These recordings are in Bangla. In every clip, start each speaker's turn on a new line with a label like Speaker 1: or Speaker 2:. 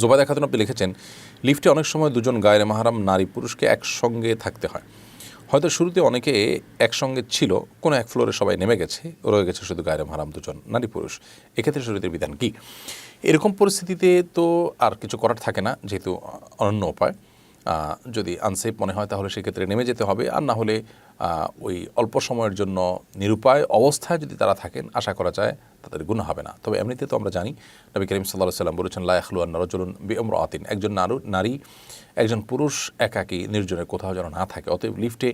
Speaker 1: জোবায়দা খাতুন আপনি লিখেছেন, লিফটে অনেক সময় দুজন গায়ের মাহারাম নারী পুরুষকে একসঙ্গে থাকতে হয়। হয়তো শুরুতে অনেকে একসঙ্গে ছিল, কোনো এক ফ্লোরে সবাই নেমে গেছে, রয়ে গেছে শুধু গায়ের মাহারাম দুজন নারী পুরুষ। এক্ষেত্রে শরীরের বিধান কী? এরকম পরিস্থিতিতে তো আর কিছু করার থাকে না, যেহেতু অনন্য উপায়। যদি আনসেফ মনে হয় তাহলে সেক্ষেত্রে নেমে যেতে হবে, আর না হলে ওই অল্প সময়ের জন্য নিরুপায় অবস্থায় যদি তারা থাকেন, আশা করা যায় তাদের গুণ হবে না। তবে এমনিতে তো আমরা জানি, নবী করিম সাল্লাহ সাল্লাম বলেছেন লায়াখলুয়ান নরজলুন বিমর আতিন একজন নারু, নারী, একজন পুরুষ একাকী, নির্জনে কোথাও যেন না থাকে। অতএব লিফটে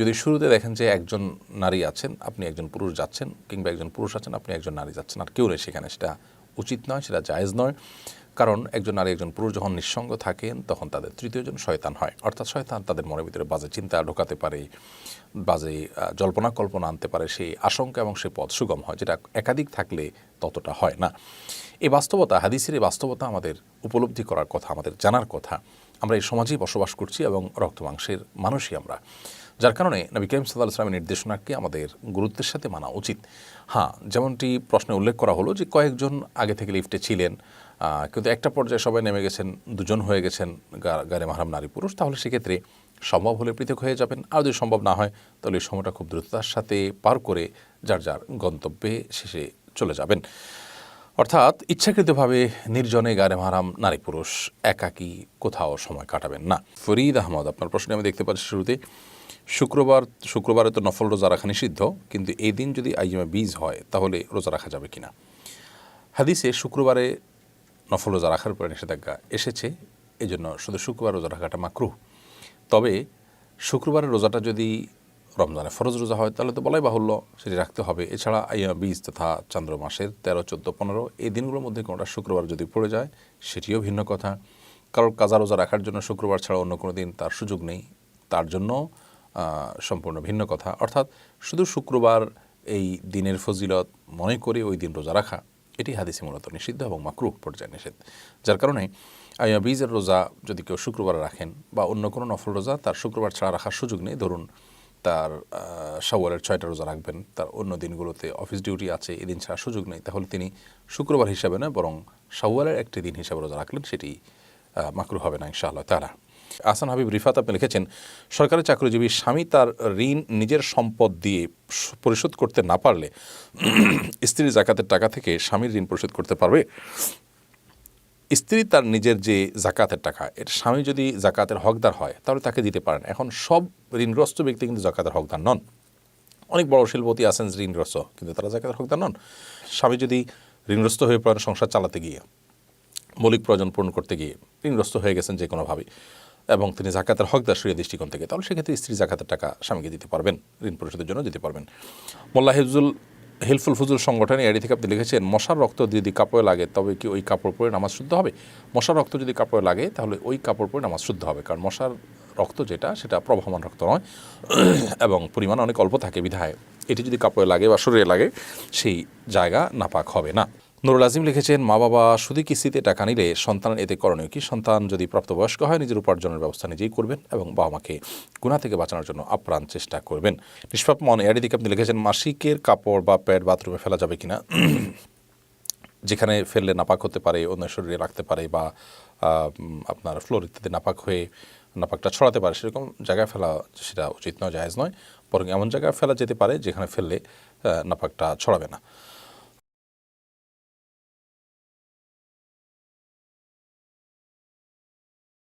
Speaker 1: যদি শুরুতে দেখেন যে একজন নারী আছেন, আপনি একজন পুরুষ যাচ্ছেন, কিংবা একজন পুরুষ আছেন, আপনি একজন নারী যাচ্ছেন, আর কেউ নেই সেখানে, সেটা উচিত নয়, সেটা জায়েজ নয়। কারণ একজন নারী একজন পুরুষ যখন নিঃসঙ্গ থাকেন, তখন তাদের তৃতীয়জন শয়তান হয়। অর্থাৎ শয়তান তাদের মনের ভিতরে বাজে চিন্তা ঢোকাতে পারে, বাজে জল্পনা কল্পনা আনতে পারে, সেই আশঙ্কা এবং সেই পথ সুগম হয়, যেটা একাধিক থাকলে ততটা হয় না। এই বাস্তবতা, হাদিসের এই বাস্তবতা আমাদের উপলব্ধি করার কথা, আমাদের জানার কথা। আমরা এই সমাজেই বসবাস করছি এবং রক্ত মাংসের মানুষই আমরা। যার কারণে নবী করিম সাল্লাহ ইসলামের নির্দেশনাকে আমাদের গুরুত্বের সাথে মানা উচিত। হ্যাঁ যেমনটি প্রশ্নে উল্লেখ করা হলো যে কয়েকজন আগে থেকে লিফটে ছিলেন কিন্তু একটা পর্যায়ে সবাই নেমে গেছেন, দুজন হয়ে গেছেন গা- গায়ে মাহারাম নারী পুরুষ, তাহলে সেক্ষেত্রে সম্ভব হলে পৃথক হয়ে যাবেন। আর যদি সম্ভব না হয়, তাহলে এই সময়টা খুব দ্রুততার সাথে পার করে যার যার গন্তব্যে শেষে চলে যাবেন। অর্থাৎ ইচ্ছাকৃতভাবে নির্জনে গায়ে মাহারাম নারী পুরুষ একাকী কোথাও সময় কাটাবেন না। ফরিদ আহমদ, আপনার প্রশ্নে আমি দেখতে পাচ্ছি শুরুতে। শুক্রবার, শুক্রবারে তো নফল রোজা রাখা নিষিদ্ধ, কিন্তু এই দিন যদি আইজমে বীজ হয়, তাহলে রোজা রাখা যাবে কিনা? হাদিসে শুক্রবারে নফল রোজা রাখার উপরে নিষেধাজ্ঞা এসেছে এই জন্য শুধু শুক্রবার রোজা রাখাটা মাকরু। তবে শুক্রবারের রোজাটা যদি রমজানে ফরজ রোজা হয়, তাহলে তো বলাই বাহুল্য, সেটি রাখতে হবে। এছাড়া আইয়া বীজ তথা চন্দ্র মাসের তেরো, চোদ্দ, পনেরো, এই দিনগুলোর মধ্যে কোনোটা শুক্রবার যদি পড়ে যায়, সেটিও ভিন্ন কথা। কারোর কাজা রোজা রাখার জন্য শুক্রবার ছাড়া অন্য কোনো দিন তার সুযোগ নেই, তার জন্য সম্পূর্ণ ভিন্ন কথা। অর্থাৎ শুধু শুক্রবার এই দিনের ফজিলত মনে করে ওই দিন রোজা রাখা। এটি হাদিসে মূলত নিষিদ্ধ এবং মাকরুহ পর্যায়ে নিষেধ। যার কারণে আইয়া বীজের রোজা যদি কেউ শুক্রবার রাখেন বা অন্য কোনো নফল রোজা, তার শুক্রবার ছাড়া রাখার সুযোগ নেই। ধরুন, তার সাওয়ালের ছয়টা রোজা রাখবেন, তার অন্য দিনগুলোতে অফিস ডিউটি আছে এদিন ছাড়া সুযোগ নেই, তাহলে তিনি শুক্রবার হিসাবে নয়, বরং সাওয়ালের একটি দিন হিসাবে রোজা রাখলেন, সেটি মাকরু হবে না, ইনশাআল্লাহ তারা আসান হাবিব রিফাত আপনি লিখেছেন, সরকারি চাকরিজীবী স্বামী তার ঋণ নিজের সম্পদ দিয়ে পরিশোধ করতে না পারলে স্ত্রীর জাকাতের টাকা থেকে স্বামীর ঋণ পরিশোধ করতে পারবে। স্ত্রী তার নিজের যে জাকাতের টাকা, এর স্বামী যদি জাকাতের হকদার হয়, তাহলে তাকে দিতে পারেন। এখন সব ঋণগ্রস্ত ব্যক্তি কিন্তু জাকাতের হকদার নন। অনেক বড় শিল্পতি আছেন ঋণগ্রস্ত, কিন্তু তারা জাকাতের হকদার নন। স্বামী যদি ঋণগ্রস্ত হয়ে পড়েন সংসার চালাতে গিয়ে, মৌলিক প্রয়োজন পূরণ করতে গিয়ে, ঋণগ্রস্ত হয়ে গেছেন যে কোনোভাবে এবং তিনি জাকাতের হকদার সরিয়ে দৃষ্টিকোণ থেকে, তাহলে সেক্ষেত্রে স্ত্রী জাকাতের টাকা স্বামীকে দিতে পারবেন, ঋণ পরিশোধের জন্য দিতে পারবেন। মোল্লা হিফজুল, হেলফুল ফুজুল সংগঠনে এডি থেকে আপনি লিখেছেন, মশার রক্ত যদি কাপড়ে লাগে, তবে কি ওই কাপড় পরে নামাজ শুদ্ধ হবে? মশার রক্ত যদি কাপড়ে লাগে, তাহলে ওই কাপড় পরে নামাজ শুদ্ধ হবে, কারণ মশার রক্ত যেটা, সেটা প্রবাহমান রক্ত নয়। এবং পরিমাণ অনেক অল্প থাকে বিধায়। এটি যদি কাপড়ে লাগে বা শরীরে লাগে, সেই জায়গা নাপাক হবে না। নুরুল আজিম লিখেছেন, মা বাবা শুধু কিস্তিতে টাকা নিলে সন্তান এতে করণীয় কি? সন্তান যদি প্রাপ্তবয়স্ক হয়, নিজের উপার্জনের ব্যবস্থা নিজেই করবেন এবং বাবা মাকে গুণা থেকে বাঁচানোর জন্য আপ্রাণ চেষ্টা করবেন। নিষ্পাপ মন এর দিকে আপনি লিখেছেন, মাসিকের কাপড় বা প্যাড বাথরুমে ফেলা যাবে কিনা? যেখানে ফেললে নাপাক হতে পারে অন্য শরীরে রাখতে পারে বা আপনার ফ্লোর ইত্যাদি নাপাক হয়ে নাপাকটা ছড়াতে পারে, সেরকম জায়গায় ফেলা সেটা উচিত নয়, জায়েজ নয়। বরং এমন জায়গায় ফেলা যেতে পারে, যেখানে ফেললে নাপাকটা ছড়াবে না।